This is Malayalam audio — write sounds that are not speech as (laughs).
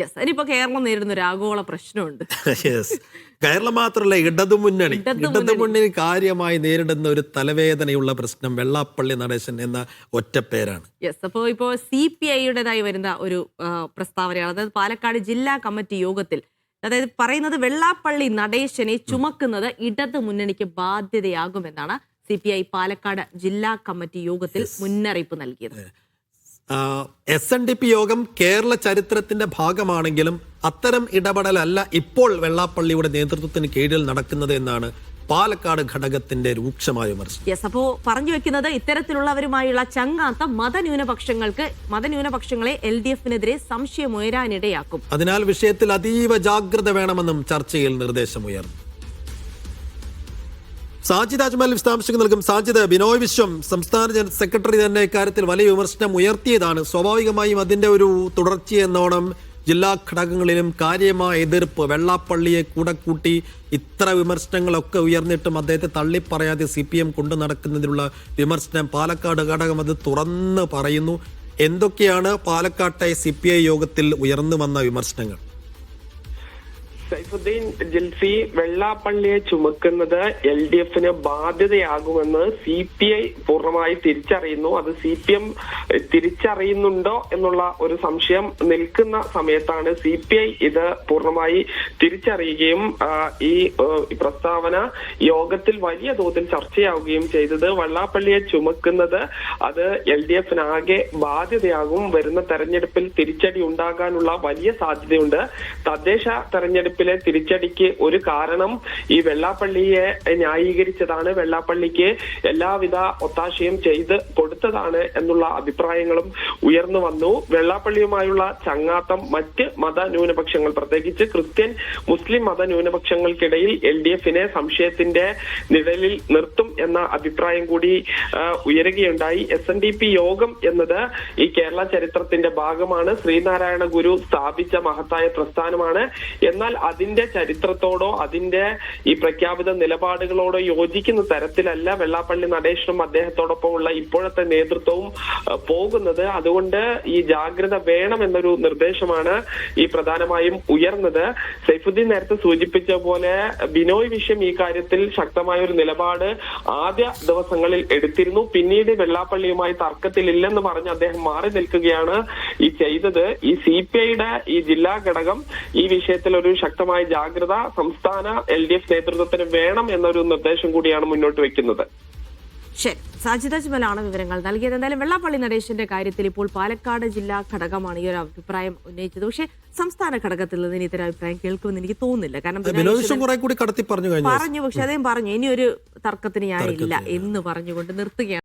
യെസ് ഇനിയിപ്പോ കേരളം നേരിടുന്ന ഒരു ആഗോള പ്രശ്നമുണ്ട്. (laughs) യെസ് കേരളം മാത്രമല്ല ഇടതുമുന്നണി ഇടതുമുന്നണി. കാര്യമായി നേരിടുന്ന ഒരു തലവേദനയുള്ള പ്രശ്നം വെള്ളാപ്പള്ളി നടേശൻ എന്ന ഒറ്റപ്പേരാണ് യെസ് അപ്പോൾ ഇപ്പോ സി പി ഐയുടേതായി വരുന്ന ഒരു പ്രസ്താവനയാണ്. അതായത് പാലക്കാട് ജില്ലാ കമ്മിറ്റി യോഗത്തിൽ അതായത് പറയുന്നത് വെള്ളാപ്പള്ളി നടേശനെ ചുമക്കുന്നത് ഇടതു മുന്നണിക്ക് ബാധ്യതയാകുമെന്നാണ് സി പി ഐ പാലക്കാട് ജില്ലാ കമ്മിറ്റി യോഗത്തിൽ മുന്നറിയിപ്പ് നൽകിയത്. എസ് എൻ ഡി പി യോഗം കേരള ചരിത്രത്തിന്റെ ഭാഗമാണെങ്കിലും അത്തരം ഇടപെടലല്ല ഇപ്പോൾ വെള്ളാപ്പള്ളിയുടെ നേതൃത്വത്തിന് കീഴിൽ നടക്കുന്നത് എന്നാണ് പാലക്കാട് ഘടകത്തിന്റെ രൂക്ഷമായ വിമർശനം. യെസ് അപ്പോ പറഞ്ഞു വെക്കുന്നത് ഇത്തരത്തിലുള്ളവരുമായുള്ള ചങ്ങാത്ത മതന്യൂനപക്ഷങ്ങൾക്ക് മതന്യൂനപക്ഷങ്ങളെ എൽ ഡി എഫിനെതിരെ സംശയമുയരാനിടയാക്കും അതിനാൽ വിഷയത്തിൽ അതീവ ജാഗ്രത വേണമെന്നും ചർച്ചയിൽ നിർദ്ദേശമുയർന്നു. സാജിദ് അജ്മൽ വിശദാംശങ്ങൾ നൽകും. സാജിദ് ബിനോയ് വിശ്വം സംസ്ഥാന ജനറൽ സെക്രട്ടറി തന്നെ ഇക്കാര്യത്തിൽ വലിയ വിമർശനം ഉയർത്തിയതാണ്. സ്വാഭാവികമായും അതിന്റെ ഒരു തുടർച്ചയെന്നോണം ജില്ലാ ഘടകങ്ങളിലും കാര്യമായ എതിർപ്പ് വെള്ളാപ്പള്ളിയെ കൂടെ കൂട്ടി ഇത്ര വിമർശനങ്ങളൊക്കെ ഉയർന്നിട്ടും അദ്ദേഹത്തെ തള്ളിപ്പറയാതെ സി പി എം കൊണ്ടു നടക്കുന്നതിനുള്ള വിമർശനം പാലക്കാട് ഘടകം അത് തുറന്ന് പറയുന്നു. എന്തൊക്കെയാണ് പാലക്കാട്ടെ സി പി ഐ യോഗത്തിൽ ഉയർന്നു വന്ന വിമർശനങ്ങൾ? സൈഫുദ്ദീൻ ജിൽസി വെള്ളാപ്പള്ളിയെ ചുമക്കുന്നത് എൽ ഡി എഫിന് ബാധ്യതയാകുമെന്ന് സി പി ഐ പൂർണമായി തിരിച്ചറിയുന്നു. അത് സി പി എം തിരിച്ചറിയുന്നുണ്ടോ എന്നുള്ള ഒരു സംശയം നിൽക്കുന്ന സമയത്താണ് സി പി ഐ ഇത് പൂർണമായി തിരിച്ചറിയുകയും ഈ പ്രസ്താവന യോഗത്തിൽ വലിയ തോതിൽ ചർച്ചയാവുകയും ചെയ്തത്. വെള്ളാപ്പള്ളിയെ ചുമക്കുന്നത് അത് എൽ ഡി എഫിനാകെ ബാധ്യതയാകും. വരുന്ന തെരഞ്ഞെടുപ്പിൽ തിരിച്ചടി ഉണ്ടാകാനുള്ള വലിയ സാധ്യതയുണ്ട്. തദ്ദേശ തെരഞ്ഞെടുപ്പിലെ തിരിച്ചടിക്ക് ഒരു കാരണം ഈ വെള്ളാപ്പള്ളിയെ ന്യായീകരിച്ചതാണ്. വെള്ളാപ്പള്ളിക്ക് എല്ലാവിധ ഒത്താശയും ചെയ്ത് കൊടുത്തതാണ് എന്നുള്ള അഭിപ്രായങ്ങളും ഉയർന്നു വന്നു. വെള്ളാപ്പള്ളിയുമായുള്ള ചങ്ങാത്തം മറ്റ് മത ന്യൂനപക്ഷങ്ങൾ പ്രത്യേകിച്ച് ക്രിസ്ത്യൻ മുസ്ലിം മത ന്യൂനപക്ഷങ്ങൾക്കിടയിൽ എൽ ഡി എഫിനെ സംശയത്തിന്റെ നിഴലിൽ നിർത്തും എന്ന അഭിപ്രായം കൂടി ഉയരുകയുണ്ടായി. എസ് എൻ ഡി പി യോഗം എന്നത് ഈ കേരള ചരിത്രത്തിന്റെ ഭാഗമാണ്. ശ്രീനാരായണ ഗുരു സ്ഥാപിച്ച മഹത്തായ പ്രസ്ഥാനമാണ്. എന്നാൽ അതിന്റെ ചരിത്രത്തോടോ അതിന്റെ ഈ പ്രഖ്യാപിത നിലപാടുകളോടോ യോജിക്കുന്ന തരത്തിലല്ല വെള്ളാപ്പള്ളി നടേശനും അദ്ദേഹത്തോടൊപ്പമുള്ള ഇപ്പോഴത്തെ നേതൃത്വവും പോകുന്നത്. അതുകൊണ്ട് ഈ ജാഗ്രത വേണം എന്നൊരു നിർദ്ദേശമാണ് ഈ പ്രധാനമായും ഉയർന്നത്. സൈഫുദ്ദീൻ നേരത്തെ സൂചിപ്പിച്ച പോലെ ബിനോയ് വിഷയം ഈ കാര്യത്തിൽ ശക്തമായ ഒരു നിലപാട് ആദ്യ ദിവസങ്ങളിൽ എടുത്തിരുന്നു. പിന്നീട് വെള്ളാപ്പള്ളിയുമായി തർക്കത്തിലില്ലെന്ന് പറഞ്ഞ് അദ്ദേഹം മാറി നിൽക്കുകയാണ് ഈ ചെയ്തത്. ഈ സി പി ഐയുടെ ഈ ജില്ലാ ഘടകം ഈ വിഷയത്തിൽ ഒരു ശക്തമായ ജാഗ്രത സംസ്ഥാന എൽ ഡി എഫ് നേതൃത്വത്തിന് വേണം എന്നൊരു നിർദ്ദേശം കൂടിയാണ് മുന്നോട്ട് വെക്കുന്നത്. ശരി. സാജിത ജുമലാണ് വിവരങ്ങൾ നൽകിയത്. എന്തായാലും വെള്ളാപ്പള്ളി നടേശന്റെ കാര്യത്തിൽ ഇപ്പോൾ പാലക്കാട് ജില്ലാ ഘടകമാണ് ഈ ഒരു അഭിപ്രായം ഉന്നയിച്ചത്. പക്ഷേ സംസ്ഥാന ഘടകത്തിൽ നിന്ന് ഇനി ഇത്തരം അഭിപ്രായം കേൾക്കുമെന്ന് എനിക്ക് തോന്നുന്നില്ല. കാരണം ബിനോയ് ബിനോയ് വിശ്വൻ വിശ്വം കുറെ കൂടി കടത്തി പറഞ്ഞു കഴിഞ്ഞു പറഞ്ഞു പക്ഷെ അദ്ദേഹം പറഞ്ഞു ഇനി ഒരു തർക്കത്തിന് ഞാനില്ല എന്ന് പറഞ്ഞുകൊണ്ട് നിർത്തുകയാണ്.